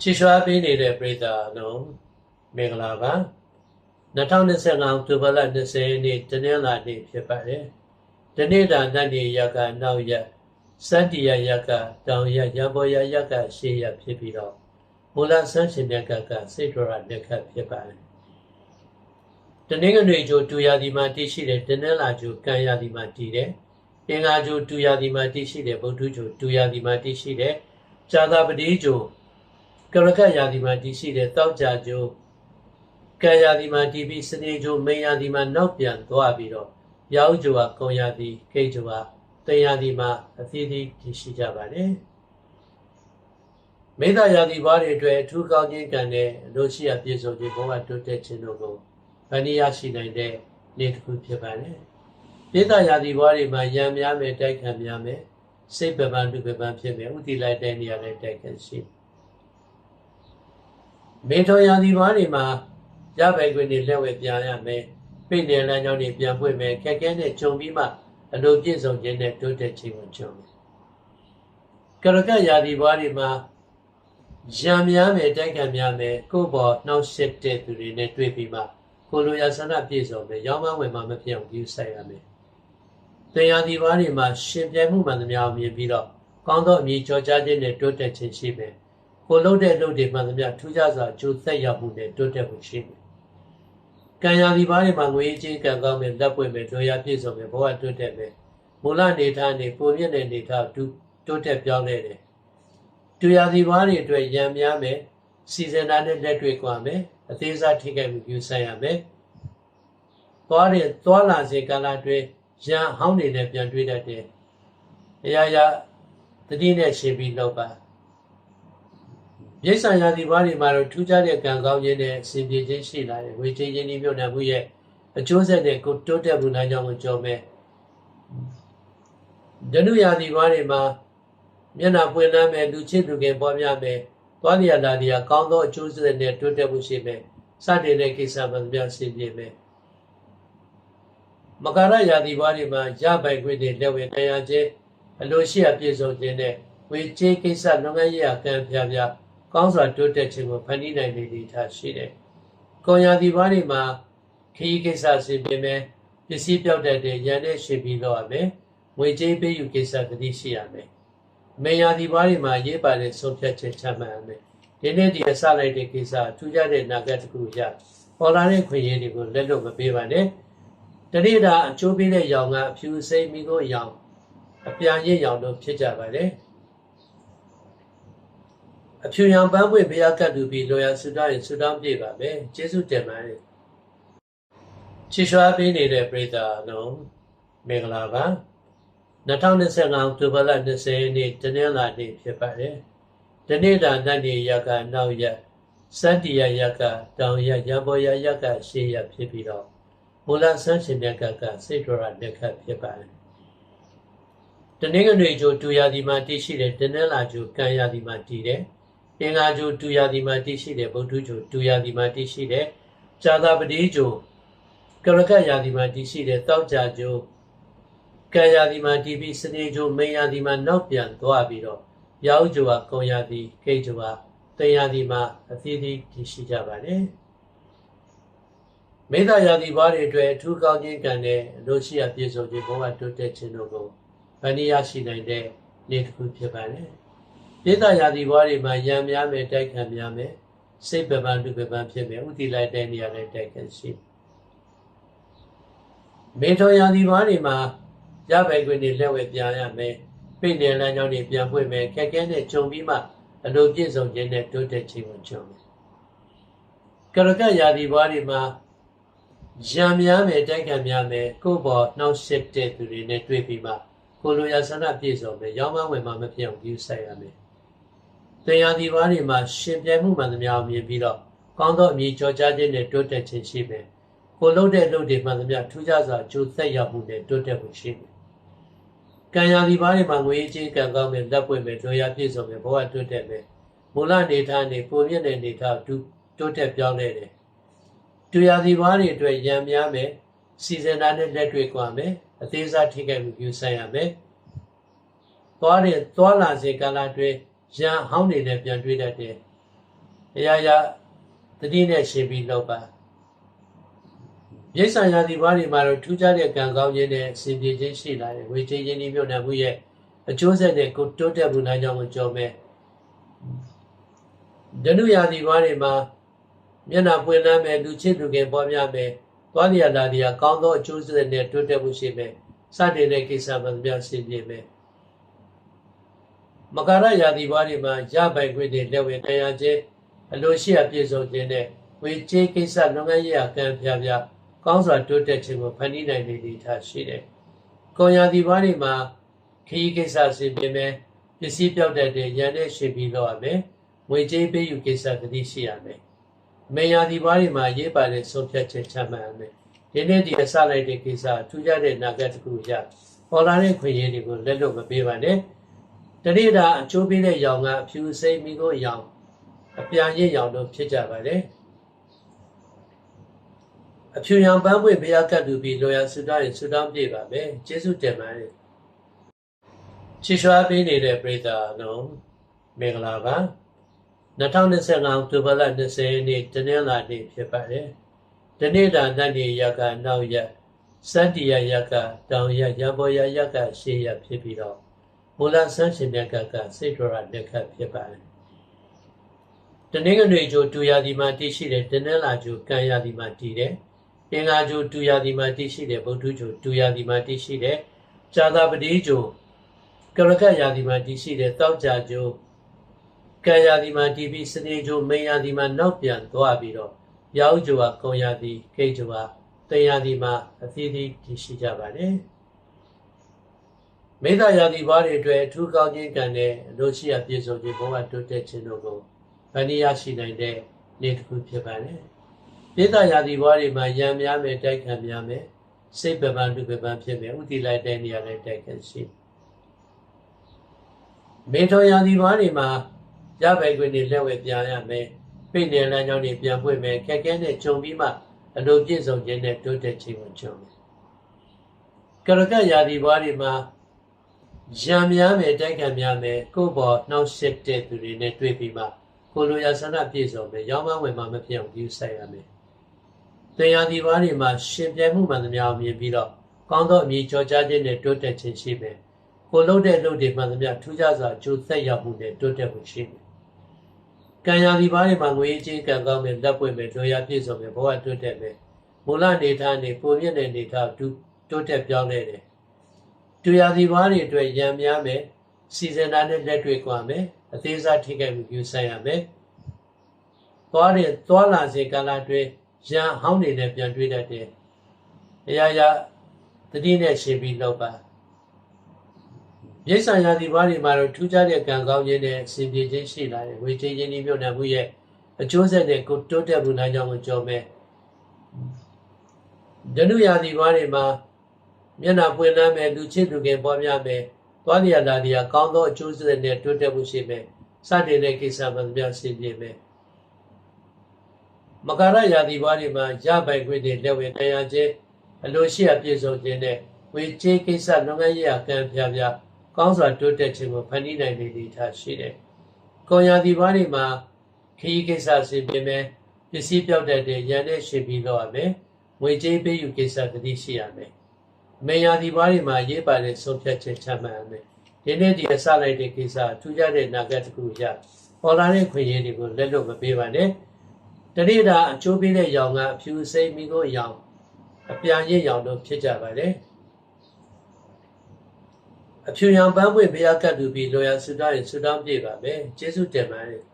ချီရွှာပေးနေတဲ့ပြည်သားအလုံးမင်္ဂလာပါ2025အောက်တိုဘာလ20ရက်နေ့တနင်္လာနေ့ဖြစ်ပါတယ်ဒီနေ့တာနတ်နေရကနောက်ရက်စတ္တိယရကတောင်ရရဘောရရကရှေ့ရဖြစ်ပြီးတော့မူလဆန်းရှင်မြတ်ကကစိတ်တော်ရလက်ခတ်ဖြစ်ပါတယ်တနင်္ဂနွေကျိုတူရာဒီမှာတည်ရှိတဲ့တနင်္လာကျိုကံရာဒီမှာတည်တယ်အင်္ဂါကျိုတူရာဒီမှာတည်ရှိတဲ့ဗုဒ္ဓကျိုတူရာဒီမှာတည်ရှိတဲ့ဇာတာပတိကျို ကရကရာဒီမှာတည်ရှိတဲ့တောက်ကြကျိုကံရာဒီမှာတည်ပြီးစနေကျိုမိန်ရာဒီမှာနောက်ပြန်သွားပြီးတော့ရောက်ကျိုကကုံရာဒီကိတ်ကျိုကတန်ရာဒီမှာအသီးသီးတည်ရှိကြပါတယ်မေတ္တာရာဒီဘွားတွေအတွက်အထူးကောင်းခြင်းကံနဲ့လို့ရှိရပြည့်စုံခြင်းဘဝတိုးတက်ခြင်းတို့ကိုဗဏိယရှိနိုင်တဲ့နေ့တစ်ခုဖြစ်ပါတယ်မေတ္တာရာဒီဘွားတွေမှာယံများမယ်တိုက်ခံများမယ်စိတ်ပပန်ဒုပပန်ဖြစ်မယ်ဥတီလိုက်တဲ့နေရာနဲ့တိုက်ခံရှိ မေထောရာဒီဘွားတွေမှာရပိုင်ခွင့်တွေလက်ဝဲပြန်ရမယ်ပြည့်နေလမ်းကြောင်းတွေပြန်ပွင့်မယ်ခက်ခဲနဲ့ဂျုံပြီးမှအလိုပြည့်စုံခြင်းနဲ့တိုးတက်ခြင်းကိုဂျုံမယ်ကရကရာဒီဘွားတွေမှာရံများမယ်တိုက်ခံများမယ်ကိုယ့်ဘောနှောက်ရှက်တဲ့သူတွေနဲ့တွေ့ပြီးမှကိုလိုရာဆန္ဒပြည့်စုံမယ်ရောင်းမဝင်မှမဖြစ်အောင်ပြုဆိုင်ရမယ်တရားဒီဘာတွေမှာရှင်ပြိုင်မှုမှန်သမျှကိုမြင်ပြီးတော့ကောင်းသောအမြင်ကြောကြားခြင်းနဲ့တိုးတက်ခြင်းရှိမယ် ကိုလုံးတဲ့လုပ်တွေမှန်သမျှထူးခြားစွာကျိုးသက်ရောက်မှုနဲ့တိုးတက်မှုရှိမယ်ကံရာဒီဘာတွေမှာငွေချင်းကံကောင်းမယ်လက်ပွင့်မယ်တို့ရပြည့်စုံမယ်ဘဝတိုးတက်မယ်မူလနေထားနေပုံမြင့်တဲ့နေထားတိုးတက်ပြောင်းလဲတယ်တူရာဒီဘာတွေအတွက်ရံများမယ်စီစဉ်တာနဲ့လက်တွေ့ကွာမယ်အသေးစားထိခိုက်မှုပြုဆိုင်ရမယ်သွားတဲ့သွားလာစေကာလအတွင်းရန်ဟောင်းနေနဲ့ပြန်တွေးတတ်တယ်။အရာရာတတိနဲ့ရှင်ပြီးလောက်ပါ။ ရိတ်ဆန်ရာဒီဘာတွေမှာတော့ထူးခြားတဲ့ကံကောင်းခြင်းနဲ့အစဉ်ပြေခြင်းရှိလာတယ်။ဝေချင်းချင်းဒီမြို့နယ်မှုရဲ့အကျိုးဆက်တဲ့ကိုတိုးတက်မှုနိုင်ကြောင်းကိုကြောမယ်။ဒနုရာဒီဘာတွေမှာမျက်နှာပွင့်လန်းမယ်လူချစ်သူခင်ပေါ်များမယ်။သွားရလာရကောင်းသောအကျိုးဆက်နဲ့တိုးတက်မှုရှိမယ်။စတင်တဲ့ကိစ္စမှန်များရှင်းပြမယ်။မကရယာတိဘွားတွေမှာရပိုင်ခွင့်တွေလက်ဝဲခံရခြင်းအလိုရှိအပြည့်စုံခြင်းနဲ့ဝေချေးကိစ္စလုပ်ငန်းရေးအကံပြပြ ကောင်းစွာတိုးတက်ခြင်းကိုဖန်တီးနိုင်နေသည်ထားရှိတယ်။ကွန်ယာတိဘွားတွေမှာခရီးကိစ္စဆင်ပြေမယ်ပစ္စည်းပြောက်တတ်တဲ့ရန်နဲ့ရှင်ပြီးတော့ရမယ်။ငွေကြေးပေးယူကိစ္စတတိရှိရမယ်။မေယာတိဘွားတွေမှာရေးပါတဲ့ဆုံးဖြတ်ချက်ချမှတ်ရမယ်။ဒီနေ့ဒီအစလိုက်တဲ့ကိစ္စထူးခြားတဲ့နာဂတ်တစ်ခုရပေါ်လာတဲ့ခွင့်ရည်တွေကိုလက်လွတ်မပေးပါနဲ့။တရိတာအကျိုးပေးတဲ့ရောင်ကအဖြူစိမ့်မိကိုရောင်အပြန်ရစ်ရောင်တို့ဖြစ်ကြပါတယ် အဖြူရောင်ပန်းပွင့်ဘုရားကတ်လူပြီးလောရဆုတောင်းရင်ဆုတောင်းပြပါမယ်ကျေးဇူးတင်ပါတယ်ချီရွှာပေးနေတဲ့ပြည်သားအလုံးမင်္ဂလာပါ2025အောက်တိုဘာလ20ရက်နေ့တနင်္လာနေ့ဖြစ်ပါတယ်ဒီနေ့တာနတ်နေရကနောက်ရက်စတ္တိယရကတောင်ရရဘောရရကရှေ့ရဖြစ်ပြီးတော့မူလဆန်းရှင်မြတ်ကကစိတ်တော်ရလက်ခတ်ဖြစ်ပါတယ်တနင်္ဂနွေကျိုတူရာဒီမှာတည်ရှိတဲ့တနင်္လာကျိုကံရာဒီမှာတည်တယ် အင်္ဂါကျိုတူရာဒီမှာတည်ရှိတဲ့ဗုဒ္ဓကျိုတူရာဒီမှာတည်ရှိတဲ့ဇာတာပတိကျိုကရကရာဒီမှာတည်ရှိတဲ့တောက်ကြကျိုကံရာဒီမှာတည်ပြီးစနေကျိုမိန်ရာဒီမှာနောက်ပြန်သွားပြီးတော့ရောက်ကျိုကကုံရာဒီကိတ်ကျိုကတန်ရာဒီမှာအသီးသီးတည်ရှိကြပါတယ်မေတ္တာရာသီဘွားတွေအတွက်အထူးကောင်းခြင်းကံနဲ့လို့ရှိရပြည့်စုံခြင်းဘဝတိုးတက်ခြင်းတို့ကိုဗဏိယရှိနိုင်တဲ့နေ့တစ်ခုဖြစ်ပါတယ်။ မေတ္တာရာသီဘွားတွေမှာယံများမယ်တိုက်ခံများမယ်စိတ်ပပန်ဒုပပန်ဖြစ်မယ်ဥတီလိုက်တဲ့နေရာနဲ့တိုက်ခံရှိမေထောရာသီဘွားတွေမှာရပိုင်ခွင့်တွေလက်ဝဲပြန်ရမယ်ပြည့်နေလမ်းကြောင်းတွေပြန်ပွင့်မယ်ခက်ခဲနဲ့ဂျုံပြီးမှအလိုပြည့်စုံခြင်းနဲ့တိုးတက်ခြင်းကိုဂျုံမယ်ကရကရာသီဘွားတွေမှာရံများမယ်တိုက်ခံများမယ်ကိုယ့်ဘောနှောက်ရှက်တဲ့သူတွေနဲ့တွေ့ပြီးမှကိုလိုရာဆန္ဒပြည့်စုံမယ်ရောင်းမဝင်မှမဖြစ်အောင်ပြုဆိုင်ရမယ် တရားဒီဘာတွေမှာရှင်ပြိုင်မှုမှန်သမျှကိုမြင်ပြီးတော့ကောင်းသောအမြင်ကြောကြားခြင်းနဲ့တိုးတက်ခြင်းရှိမယ်ကိုလုံးတဲ့လုပ်တွေမှန်သမျှထူးခြားစွာကျိုးသက်ရောက်မှုနဲ့တိုးတက်မှုရှိမယ်ကံရာဒီဘာတွေမှာငွေချင်းကံကောင်းမယ်လက်ပွင့်မယ်တို့ရပြည့်စုံမယ်ဘဝတိုးတက်မယ်မူလနေထားနေပုံမြင့်တဲ့နေထားတိုးတက်ပြောင်းလဲတယ်တူရစီဘွားတွေအတွက်ရံများမယ်စီစဉ်တာနဲ့လက်တွေ့ကွာမယ်အသေးစားထိခိုက်မှုပြုဆိုင်ရမယ်သွားတဲ့သွားလာစေကာလအတွင်း ရံဟောင်းနေနဲ့ပြန်တွေးတတ်တယ်အရာရာတတိနဲ့ရှင်ပြီးလောက်ပါပြိဿရာသီဘာတွေမှာတော့ထူးခြားတဲ့ကံကောင်းခြင်းနဲ့အစဉ်ပြေခြင်းရှိလာတယ်ဝေချင်းချင်းဒီမြို့နယ်မှုရဲ့အကျိုးဆက်နဲ့ကိုတိုးတက်မှုနိုင်ကြောင်းကိုကြော်မဲ့ဒနုရာသီဘာတွေမှာမျက်နှာပွင့်လန်းမဲ့လူချစ်သူခင်ပေါ်များမဲ့သွားလျာလာလျာကောင်းသောအကျိုးဆက်နဲ့တိုးတက်မှုရှိမဲ့စတင်တဲ့ကိစ္စမှန်သမျှဆင်ပြေမဲ့ မကရရာသီဘာတွေမှာရပိုင်ခွင့်တွေလက်ဝင်တရားခြင်းအလိုရှိအပြည့်စုံခြင်းနဲ့ဝေချေကိစ္စလုပ်ငန်းရေးအကံပြပြကောင်းစွာတိုးတက်ခြင်းကိုဖန်တီးနိုင်တဲ့အနေအထားရှိတယ်။ကွန်ရာသီဘာတွေမှာခရီးကိစ္စဆင်ပြေမဲ့ပစ္စည်းပြောက်တတ်တဲ့ရန်နဲ့ရှင်ပြီးတော့ရမယ်။ငွေကြေးပေးယူကိစ္စတတိရှိရမယ်။မေယာသီဘာတွေမှာရေးပါတဲ့ဆုံးဖြတ်ချက်ချမှတ်ရမယ်။ဒီနေ့ဒီအစလိုက်တဲ့ကိစ္စထူးခြားတဲ့နာဂတ်တစ်ခုရပေါ်လာတဲ့ခွင့်ရည်တွေကိုလက်လွတ်မပေးပါနဲ့။ တတိတာအချိုးပေးတဲ့ရောင်ကအဖြူစိမ့်မိကိုရောင်အပြန်ရစ်ရောင်တို့ဖြစ်ကြပါတယ်။အဖြူရောင်ပန်းပွင့်ဘုရားကတ်တူပြီးလောရဆုတောင်းရင်ဆုတောင်းပြပါမယ်။ကျေးဇူးတင်ပါတယ်။ချီရွှာပေးနေတဲ့ပရိသတ်အလုံးမင်္ဂလာပါ။2025အောက်တိုဘာလ20ရက်နေ့တနင်္လာနေ့ဖြစ်ပါတယ်။ဒီနေ့တာနတ်နေရကနောက်ရက်စတ္တိယရကတောင်ရရဘောရရကရှေ့ရဖြစ်ပြီးတော့ မူလဆန်းရှင်မြတ်ကကစိတ်တော်ရလက်ခတ်ဖြစ်ပါတယ်။တနင်္ဂနွေကျိုတူရာဒီမှာတည်ရှိတဲ့တနင်္လာကျိုကံရာဒီမှာတည်တယ်။အင်္ဂါကျိုတူရာဒီမှာတည်ရှိတဲ့ဗုဒ္ဓကျိုတူရာဒီမှာတည်ရှိတဲ့ဇာတာပတိကျိုကရကရာဒီမှာတည်ရှိတဲ့တောက်ကြကျိုကံရာဒီမှာတည်ပြီးစနေကျိုမိန်ရာဒီမှာနောက်ပြန်သွားပြီးတော့ရောက်ကျိုကကုံရာဒီကိတ်ကျိုကတင်ရာဒီမှာအသီးသီးတည်ရှိကြပါတယ်။ မေတ္တာရာဒီဘာတွေအတွက်အထူးကောင်းခြင်းကံနဲ့အလို့ရှိရပြည့်စုံခြင်းဘဝတိုးတက်ခြင်းတို့ကိုဗန္ဒီရရှိနိုင်တဲ့နေ့တစ်ခုဖြစ်ပါတယ်။ပိဿရာသီဘွားတွေမှာရံများမယ်တိုက်ခံများမယ်စိတ်ပပန်လူပပန်ဖြစ်မယ်ဥတီလိုက်တဲ့နေရာနဲ့တိုက်ခံရှိမေထောရာသီဘွားတွေမှာရပိုင်ခွင့်တွေလက်ဝဲပြန်ရမယ်ပိတ်နေလမ်းကြောင်းတွေပြန်ပွင့်မယ်ခက်ခဲနဲ့ဂျုံပြီးမှအလိုပြည့်စုံခြင်းနဲ့တိုးတက်ခြင်းကိုဂျုံမယ်ကရကရာသီဘွားတွေမှာ ရံများမယ်တိုက်ခံများမယ်ကိုယ့်ဘောနှောက်ရှက်တဲ့သူတွေနဲ့တွေ့ပြီးမှကိုလိုရာဆန္ဒပြည့်စုံမယ်ရောင်းမဝင်မှမဖြစ်အောင်ယူဆိုင်ရမယ်တရားဒီဘာတွေမှာရှင်ပြိုင်မှုမှန်သမျှမြင်ပြီးတော့ကောင်းသောအမြင်ကြော်ကြားခြင်းနဲ့တိုးတက်ခြင်းရှိမယ်ကိုလုံးတဲ့လုပ်တွေမှန်သမျှထူးခြားစွာကျိုးသက်ရောက်မှုနဲ့တိုးတက်မှုရှိမယ်ကံရာဒီဘာတွေမှာငွေကြေးကံကောင်းမယ်လက်ပွင့်မယ်လောရာပြည့်စုံမယ်ဘဝတိုးတက်မယ်မူလနေထားနေပုံမြင့်တဲ့နေထားတိုးတက်ပြောင်းလဲတယ် တူရာဒီဘာတွေအတွက်ရံများမယ်စီစဉ်တာနဲ့လက်တွေ့ကွာမယ်အသေးစားထိခိုက်မှုပြုဆိုင်ရမယ်။သွားတဲ့သွားလာစေကာလအတွင်းရန်ဟောင်းနေနဲ့ပြန်တွေ့တတ်တယ်။အရာရာတတိနဲ့ရှင်ပြီးလောက်ပါ။ရိစ္ဆာယာတိဘာတွေမှာတော့ထူးခြားတဲ့ကံကောင်းခြင်းနဲ့အစဉ်ပြေခြင်းရှိလာတယ်။ဝေချင်းချင်းဒီမြို့နယ်မှုရဲ့အကျိုးဆက်နဲ့ကိုတိုးတက်မှုနိုင်ကြောင်းကိုကြော်မယ်။ဒနုယာတိဘာတွေမှာ မျက်နှာပွင့်လန်းမဲ့လူချစ်သူခင်ပေါ်များမဲ့သွားလျာလာလျာကောင်းသောအကျိုးဆက်နဲ့တိုးတက်မှုရှိမယ်စတင်တဲ့ကိစ္စမှန်သမျှဆင်ပြေမယ်မကရယာတိဘွားတွေမှာရပိုင်ခွင့်တွေလက်ဝင်တရားခြင်းအလိုရှိအပြည့်စုံခြင်းနဲ့ဝေချေကိစ္စလုပ်ငန်းရေးအကံပြပြကောင်းစွာတိုးတက်ခြင်းကိုဖန်တီးနိုင်တဲ့အနေအထားရှိတယ်။ကွန်ယာတိဘွားတွေမှာခရီးကိစ္စဆင်ပြေမယ်ပစ္စည်းပြောက်တတ်တဲ့ရန်နဲ့ရှင်ပြီးတော့ရမယ်။ငွေကြေးပေးယူကိစ္စတတိရှိရမယ်။ မေယာဒီဘွားတွေမှာရေးပါတဲ့ဆုံးဖြတ်ချက်ချမှတ်ရမယ်။ဒီနေ့ဒီအစလိုက်တဲ့ကိစ္စထူးခြားတဲ့နာဂတ်တစ်ခုရပေါ်လာတဲ့ခွင့်ရည်တွေကိုလက်လွတ်မပေးပါနဲ့။တတိတာအချိုးပေးတဲ့ရောင်ကအဖြူစိမ့်မိကိုရောင်အပြန်ရစ်ရောင်တို့ဖြစ်ကြပါတယ်။အဖြူရောင်ပန်းပွင့်ဘုရားကတ်တူပြီးလောရဆုတောင်းရင်ဆုတောင်းပြပါမယ်။ကျေးဇူးတင်ပါတယ်။